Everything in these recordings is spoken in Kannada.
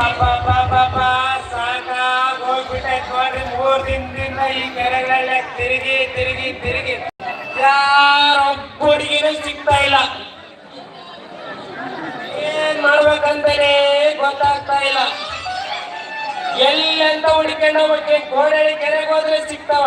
ಅಬ್ಬಬ್ಬಬ್ಬಬ್ಬ, ಸಾಕಾಗ್ ಹೋಗ್ಬಿಟ್ಟೈತ್ ನೋಡ್ರಿ ಮೂರ್ ದಿನದಿಂದ ಈ ಕೆರೆಗಳಲ್ಲೇ ತಿರುಗಿ ತಿರುಗಿ ತಿರುಗಿ ಯಾರೊಬ್ಬರಿಗೇನು ಸಿಗ್ತಾ ಇಲ್ಲ ಏನ್ ಮಾಡ್ಬೇಕಂತಾನೆ ಗೊತ್ತಾಗ್ತಾ ಇಲ್ಲ ಎಲ್ಲೆಂತ ಹುಡುಕೊಂಡು ಹೋಗ್ಬೇಕು ಗೋಡೆ ಕೆರೆಗೆ ಹೋದ್ರೆ ಸಿಗ್ತಾವ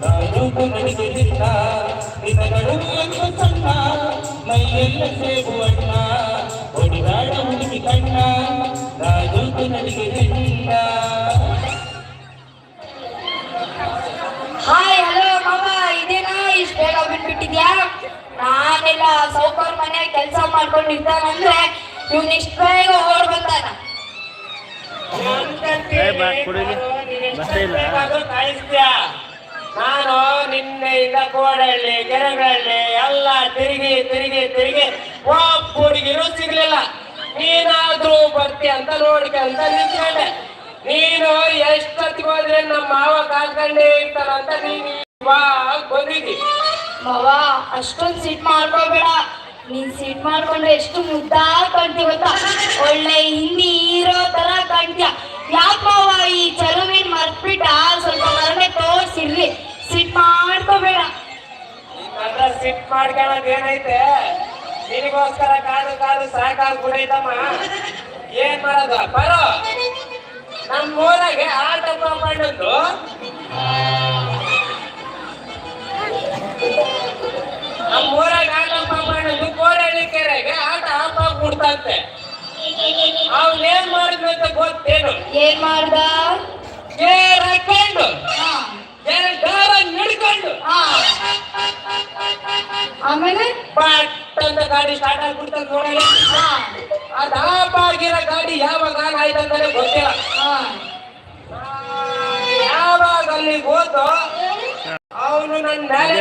ಹೆಣ್ಣ ನಿನ್ನ ನಡುವೆ ಎಂಬ ಸಣ್ಣ. ಮೈಯೆಲ್ಲ ಸೇರುವಣ್ಣ ಒಡಿವಾಡ ಹುಡುಗಿ ಕಣ್ಣ. ಜೋಕು ನಡಿಗೆ ಹಾಯ್ ಹಲೋ ಮಾವ. ಇದೇನಾ? ಇಷ್ಟು ಬೇಗ ಬಿಟ್ಬಿಟ್ಟಿದ್ಯಾ? ನಾನೆಲ್ಲ ಸೌಕರ್ ಮನೆ ಕೆಲಸ ಮಾಡ್ಕೊಂಡಿರ್ತಾನಂದ್ರೆ ಇವ್ನ ಇಷ್ಟು ಬೇಗ ಓಡ್ ಬಂದಾನ. ಏ, ಬಾ, ಕುಡೀಲಿ. ಬಸ್ಸೇ ಇಲ್ಲ. ನಾನು ನಿನ್ನೆಯಿಂದ ಕೋಡಳ್ಳಿ ಕೆರೆಗಳಲ್ಲಿ ಎಲ್ಲ ತಿರುಗಿ ತಿರುಗಿ ತಿರುಗಿ ಒಬ್ಬ ಹುಡುಗಿರು ಸಿಗ್ಲಿಲ್ಲ. ನೀನಾದ್ರೂ ಬರ್ತಿ ಅಂತ ನೋಡ್ಕೊಂತ ನಿಂತ್ಕೊಂಡೆ. ನೀನು ಎಷ್ಟೊತ್ತಿಗೆ ಹೋದ್ರೆ ನಮ್ಮ ಮಾವ ಕಾಲ್ಕಂಡೆ ಇರ್ತಾನ ಅಂತ ನೀನು ಇವಾಗ ಬಂದಿದ್ದಿ. ಮಾವ, ಅಷ್ಟೊಂದು ಸಿಟ್ ಮಾಡ್ಕೋಬೇಡ. ನೀನ್ ಸಿಟ್ ಮಾಡ್ಕೊಂಡ್ರೆ ಎಷ್ಟು ಮುದ್ದಾ ಕಾಣ್ತಿ ಗೊತ್ತಾ? ಒಳ್ಳೆ ಹಿಂದಿ ಇರೋ ತರ ಕಾಣ್ತೀಯ ಮಾಡ್ಕೊಳ್ಳೋದು ಏನೈತೆ? ನಿನಗೋಸ್ಕರ ಕಾದು ಕಾದು ಕುಡಿತಮ್ಮ ಏನ್ ಮಾಡೋದು? ಬರೋ. ನಮ್ಮ ಊರಾಗೆ ಆಟ ಮಾಡಿದ್ದು ನಮ್ಮ ಊರಾಗ ಆಟ ಮಾಡಿದ್ದು ಕೋರಳ್ಳಿ ಕೆರೆಗೆ ಆಟ ಹಾಕ್ಬಿಡ್ತಂತೆ. ಅವನ್ ಏನ್ ಅಂತ ಗೊತ್ತೇನು? ಏನ್ ಮಾಡ್ದ? ಏರ್ ಹಾಕೊಂಡು ಹಿಡ್ಕೊಂಡು ಹಾ. ಆಮೇಲೆ? ಪಟ್ ಅಂತ ಗಾಡಿ ಸ್ಟಾರ್ಟ್ ಆಗ್ಬಿಡ್ತಂತ ನೋಡಲ್ಲ ಹಾ, ಅದ್ ಆಗಿರೋ ಗಾಡಿ ಯಾವಾಗ ಆನ್ ಆಯ್ತಂತಾನೆ ಗೊತ್ತಿಲ್ಲ. ಹಾ. ಯಾವಾಗ ಅಲ್ಲಿ ಹೋದೋ ಅವನು ನನ್ನ ಮೇಲೆ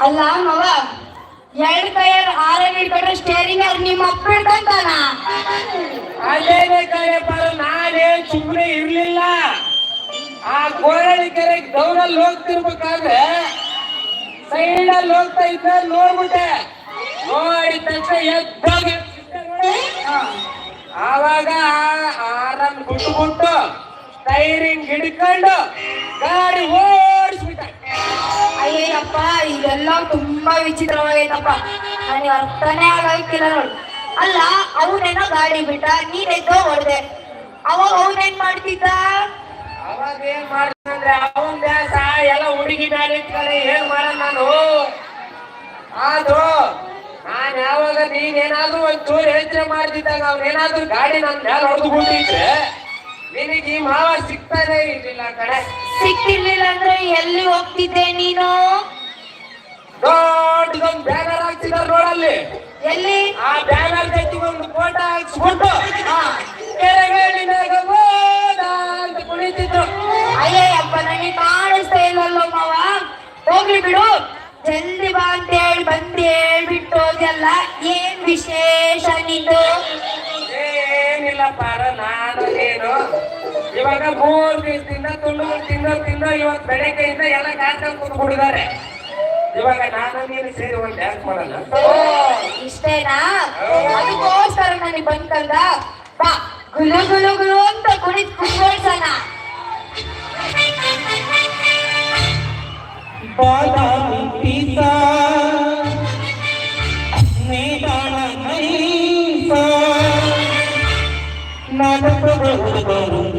ಅಲ್ಲ ಮವ ಎರಡ್ ಕೈಯರ್ ಹಾರನ್ ಹಿಡ್ಕೊಂಡ್ರೆ ಸ್ಟೇರಿಂಗ್ ಅಲ್ಲಿ ನಿಮ್ಮ ಅಪ್ಪ ಹಿಡ್ಕೊಂತಾನ ಅಲ್ಲೇನೆ ಕಡೆ ಬರ ನಾನೇನ್ ಸುಮ್ಮನೆ ಇರ್ಲಿಲ್ಲ. ಆ ಕೆರೆ ದೌಡಲ್ಲಿ ಹೋಗ್ತಿರ್ಬೇಕಾದ್ರೆ ಸೈಡ್ ಅಲ್ಲಿ ಹೋಗ್ತಾ ಇದ್ದ ನೋಡ್ಬಿಟ್ಟೆ. ನೋಡಿ ತಕ್ಷಣ ಆವಾಗ ಆರನ್ ಬಿಟ್ಬಿಟ್ಟು ಟೈರಿಂಗ್ ಹಿಡ್ಕೊಂಡು ಗಾಡಿ ಓಡಿಸ್ಬಿಟ್ಟ. ಅಯ್ಯಪ್ಪ ಇದೆಲ್ಲ ತುಂಬಾ ವಿಚಿತ್ರವಾಗೈತಪ್ಪ. ನನಗೆ ಅರ್ಥನೇ ಆಗಿಲ್ಲ ನೋಡಿ. ಅಲ್ಲ, ಅವನೇನೋ ಗಾಡಿ ಬಿಟ್ಟ, ನೀನೆದ್ದೋ ಹೊಡೆದೆ ಅವಾಗ ಅವನೇನ್ ಮಾಡ್ತಿದ್ದ? ಅವಾಗ ಏನ್ ಮಾಡ್ತಂದ್ರೆ ಅವನ್ ದ್ಯಾಸ ಎಲ್ಲ ಹುಡುಗಿ ಏನ್ ಮಾಡೋಣ ನಾನು? ಆದ್ರೂ ನಾನ್ ಯಾವಾಗ ನೀನೇನಾದ್ರೂ ಒಂದ್ ಚೂರು ಯೋಚನೆ ಮಾಡ್ತಿದ್ದಾಗ ಅವ್ನೇನಾದ್ರೂ ಗಾಡಿ ನನ್ ಮೇಲೆ ಹೊಡೆದು ಬಿಟ್ಟಿದ್ರೆ ನಿನಗೆ ಈ ಮಾವ ಸಿಗ್ತಾನೆ ಇರ್ಲಿಲ್ಲ ಕಡೆ ಸಿಕ್ತಿರ್ಲಿಲ್ಲ ಅಂದ್ರೆ ಎಲ್ಲಿ ಹೋಗ್ತಿದ್ದೆ ನೀನು? ದೊಡ್ಡದೊಂದು ಬ್ಯಾನರ್ ಹಾಕ್ತಿದಾರ ನೋಡಲ್ಲಿ. ಎಲ್ಲಿ? ಆ ಬ್ಯಾನರ್ ಜೊತೆಗೆ ಒಂದು ಫೋಟೋ ಹಾಕ್ಸ್ಬಿಟ್ಟು ಹೋಗ್ಲಿ ಬಿಡು. ಜಲ್ದಿ ಬಾ ಅಂತ ಹೇಳಿ ಬಂದು ಹೇಳ್ಬಿಟ್ಟು ಹೋದ್ಯಲ್ಲ ಏನ್ ವಿಶೇಷ ನಿಂದು? ಏನಿಲ್ಲ ಪಾರ ನಾನು ಏನು? ಇವಾಗ ಮೂರ್ ದಿವಸದಿಂದ ತುಂಡು ತಿಂದು ತಿಂದು ಇವತ್ತು ಬೆಳಗ್ಗೆಯಿಂದ ಎಲ್ಲ ಕಾಸ ಕೂತ್ಬಿಟ್ಟಿದ್ದಾರೆ ಇವಾಗ ನಾನು ನೀನು ಸೇರಿ ಒಂದು ಡ್ಯಾನ್ಸ್ ಮಾಡಲ್ಲ ಇಷ್ಟೇನಾ? ಅದಕ್ಕೋಸ್ಕರ ನನಗೆ ಬಂತಲ್ಲ ಬಾ ಗುಲು ಗುಲು ಗುಲು ಅಂತ ಕುಣಿದ್ ಕುತ್ಕೊಳ್ಸಣ পরম পিতা নিদান হিংসা নাম প্রভু